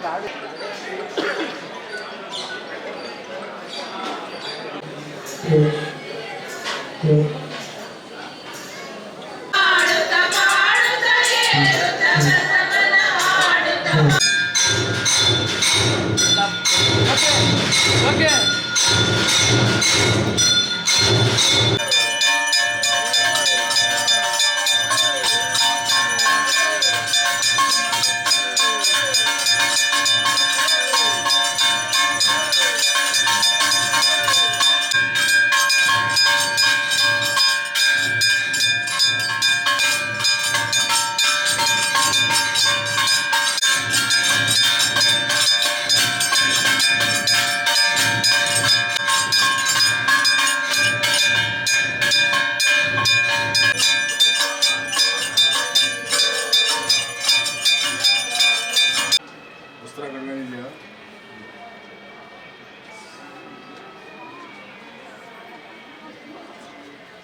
verdade. Okay. Okay.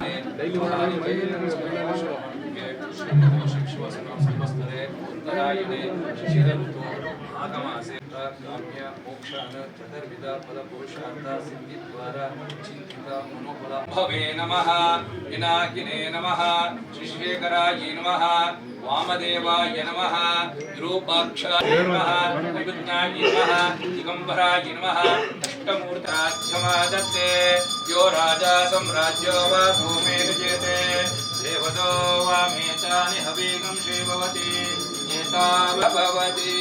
ವಿಠಲದ Vittala Harinarayana ಧ್ಯಾನದಲ್ಲಿ ಬಳಗಿಲ್ಲ ಬಳಗಿಲ್ಲ ಕಾಮ್ಯ ಮೋಕ್ಷಾನ ಚತುರ್ವಿಧ ಫಲಪುರುಷಾರ್ಥ ಸಿದ್ಧಿದ್ವಾರ ಚಿಂತಿತ ಮನೋಫಲ ಭವೇ ನಮಃ ವಿನಾಕಿನೇ ನಮಃ ಶ್ರೀಶೇಖರಾಯ ನಮಃ ವಾಮದೇವಾಯ ನಮಃ ವಿರೂಪಾಕ್ಷ ನಮಃ ವಿಭುಜ್ಞಾಯ ನಮಃ ದಿಗಂಬರಾಯ ನಮಃ अष्टमूर्ताक्षमादत्ते यो राजा सम्राज्यो वा भूमेर्जेते देवतो वा मेतानि हवीगंशे भवति एता भवति